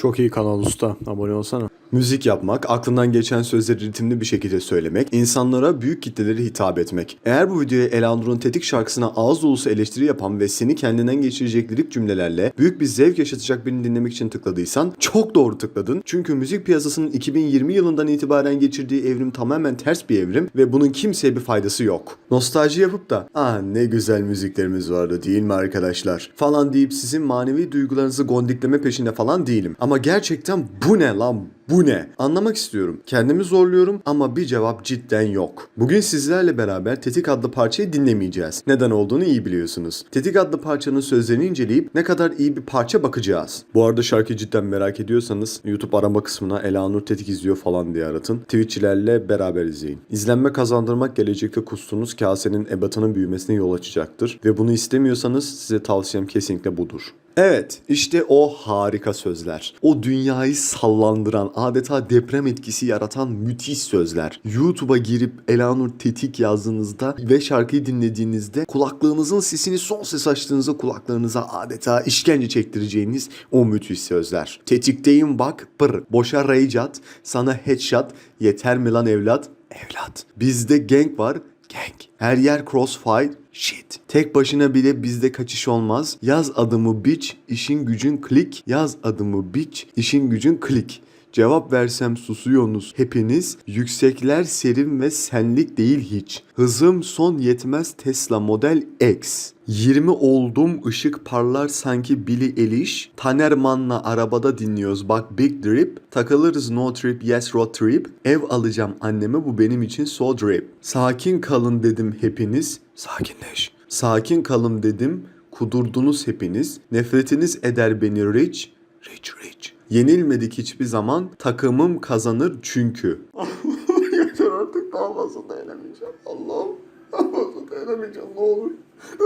Çok iyi kanal usta. Abone olsana. Müzik yapmak, aklından geçen sözleri ritimli bir şekilde söylemek, insanlara büyük kitleleri hitap etmek. Eğer bu videoya Elanur'un Tetik şarkısına ağız dolusu eleştiri yapan ve seni kendinden geçirecek lirik cümlelerle büyük bir zevk yaşatacak birini dinlemek için tıkladıysan çok doğru tıkladın. Çünkü müzik piyasasının 2020 yılından itibaren geçirdiği evrim tamamen ters bir evrim ve bunun kimseye bir faydası yok. Nostalji yapıp da aa ne güzel müziklerimiz vardı değil mi arkadaşlar falan deyip sizin manevi duygularınızı gondikleme peşinde falan değilim. Ama gerçekten bu ne lan bu ne? Anlamak istiyorum. Kendimi zorluyorum ama bir cevap cidden yok. Bugün sizlerle beraber Tetik adlı parçayı dinlemeyeceğiz. Neden olduğunu iyi biliyorsunuz. Tetik adlı parçanın sözlerini inceleyip ne kadar iyi bir parça bakacağız. Bu arada şarkıyı cidden merak ediyorsanız YouTube arama kısmına Elanur Tetik izliyor falan diye aratın. Twitch'çilerle beraber izleyin. İzlenme kazandırmak gelecekte kustuğunuz kasenin ebatının büyümesine yol açacaktır. Ve bunu istemiyorsanız size tavsiyem kesinlikle budur. Evet, işte o harika sözler. O dünyayı sallandıran, adeta deprem etkisi yaratan müthiş sözler. YouTube'a girip Elanur Tetik yazdığınızda ve şarkıyı dinlediğinizde kulaklığınızın sesini son ses açtığınızda kulaklarınıza adeta işkence çektireceğiniz o müthiş sözler. Tetikteyim bak, pır, boşa rage at, sana headshot, yeter mi lan evlat? Evlat. Bizde gang var, Gang. Her yer crossfire. Shit. Tek başına bile bizde kaçış olmaz. Yaz adımı bitch, işin gücün klik. Yaz adımı bitch, işin gücün klik. Cevap versem susuyorsunuz hepiniz. Yüksekler serim ve senlik değil hiç. Hızım son yetmez Tesla Model X. 20 oldum ışık parlar sanki Billy Eilish. Tanerman'la arabada dinliyoruz bak Big Drip. Takılırız no trip yes road trip. Ev alacağım anneme bu benim için so drip. Sakin kalın dedim hepiniz. Sakinleş. Sakin kalın dedim. Kudurdunuz hepiniz. Nefretiniz eder beni rich. Rich rich. Yenilmedik hiçbir zaman. Takımım kazanır çünkü. Yeter artık daha fazla dayanamayacağım. Allah'ım daha fazla dayanamayacağım ne olur.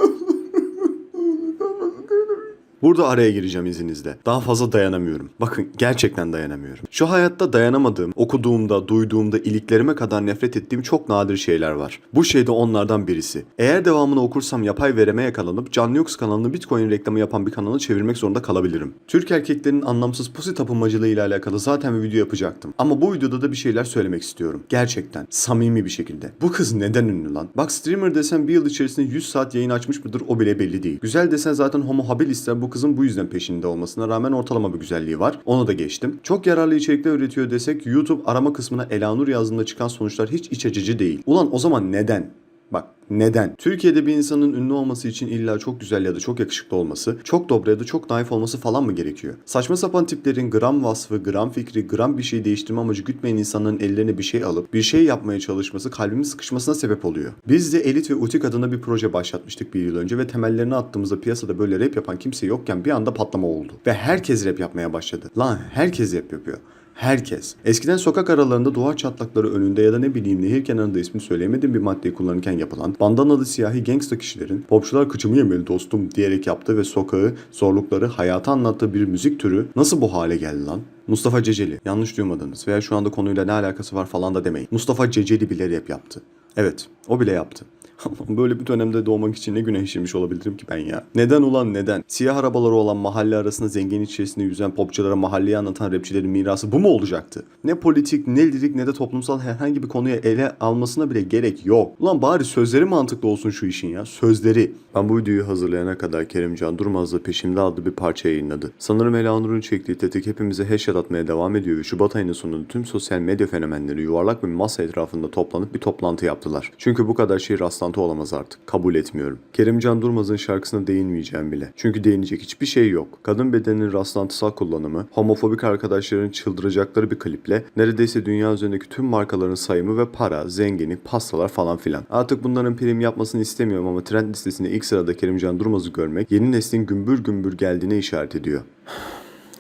daha fazla dayanamayacağım. Burada araya gireceğim izninizle. Daha fazla dayanamıyorum. Bakın gerçekten dayanamıyorum. Şu hayatta dayanamadığım, okuduğumda, duyduğumda iliklerime kadar nefret ettiğim çok nadir şeyler var. Bu şey de onlardan birisi. Eğer devamını okursam yapay vereme yakalanıp Canlı Yoks kanalını Bitcoin reklamı yapan bir kanalı çevirmek zorunda kalabilirim. Türk erkeklerinin anlamsız pusi tapınmacılığı ile alakalı zaten bir video yapacaktım. Ama bu videoda da bir şeyler söylemek istiyorum. Gerçekten. Samimi bir şekilde. Bu kız neden ünlü lan? Bak streamer desen bir yıl içerisinde 100 saat yayın açmış mıdır o bile belli değil. Güzel desen zaten homo habilisler bu kızın bu yüzden peşinde olmasına rağmen ortalama bir güzelliği var. Onu da geçtim. Çok yararlı içerikler üretiyor desek YouTube arama kısmına Elanur yazdığında çıkan sonuçlar hiç iç açıcı değil. Ulan o zaman neden? Bak neden? Türkiye'de bir insanın ünlü olması için illa çok güzel ya da çok yakışıklı olması, çok dobra ya da çok naif olması falan mı gerekiyor? Saçma sapan tiplerin gram vasfı, gram fikri, gram bir şey değiştirme amacı gütmeyen insanların ellerine bir şey alıp bir şey yapmaya çalışması kalbimin sıkışmasına sebep oluyor. Biz de Elit ve Utik adına bir proje başlatmıştık bir yıl önce ve temellerini attığımızda piyasada böyle rap yapan kimse yokken bir anda patlama oldu. Ve herkes rap yapmaya başladı. Lan herkes rap yapıyor. Herkes. Eskiden sokak aralarında duvar çatlakları önünde ya da ne bileyim nehir kenarında ismini söyleyemediğim bir maddeyi kullanırken yapılan bandanalı siyahi gangsta kişilerin popçular kıçımı yemeli dostum diyerek yaptığı ve sokağı, zorlukları, hayatı anlattığı bir müzik türü nasıl bu hale geldi lan? Mustafa Ceceli. Yanlış duymadınız veya şu anda konuyla ne alakası var falan da demeyin. Mustafa Ceceli bile rap yaptı. Evet, o bile yaptı. Böyle bir dönemde doğmak için ne günah işlemiş olabilirim ki ben ya? Neden ulan neden? Siyah arabaları olan mahalle arasında zengin içerisinde yüzen popçulara mahalleyi anlatan rapçilerin mirası bu mu olacaktı? Ne politik, ne lirik ne de toplumsal herhangi bir konuya ele almasına bile gerek yok. Ulan bari sözleri mantıklı olsun şu işin ya. Sözleri. Ben bu videoyu hazırlayana kadar Kerimcan Durmaz da peşimde adlı bir parça yayınladı. Sanırım Elanur'un çektiği tetik hepimize headshot atmaya devam ediyor ve Şubat ayının sonunda tüm sosyal medya fenomenleri yuvarlak bir masa etrafında toplanıp bir toplantı yaptılar. Çünkü bu kadar şey rastlantı olamaz artık. Kabul etmiyorum. Kerimcan Durmaz'ın şarkısına değinmeyeceğim bile. Çünkü değinecek hiçbir şey yok. Kadın bedeninin rastlantısal kullanımı, homofobik arkadaşların çıldıracakları bir kliple neredeyse dünya üzerindeki tüm markaların sayımı ve para, zenginlik, pastalar falan filan. Artık bunların prim yapmasını istemiyorum ama trend listesinde ilk sırada Kerimcan Durmaz'ı görmek yeni neslin gümbür gümbür geldiğine işaret ediyor.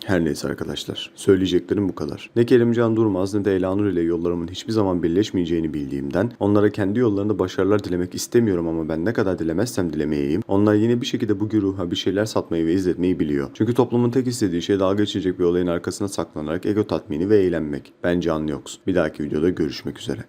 Her neyse arkadaşlar. Söyleyeceklerim bu kadar. Ne Kerimcan Durmaz ne de Elanur ile yollarımın hiçbir zaman birleşmeyeceğini bildiğimden onlara kendi yollarında başarılar dilemek istemiyorum ama ben ne kadar dilemezsem dilemeyeyim. Onlar yine bir şekilde bu güruha bir şeyler satmayı ve izletmeyi biliyor. Çünkü toplumun tek istediği şey dalga geçecek bir olayın arkasına saklanarak ego tatmini ve eğlenmek. Ben Can Yoks. Bir dahaki videoda görüşmek üzere.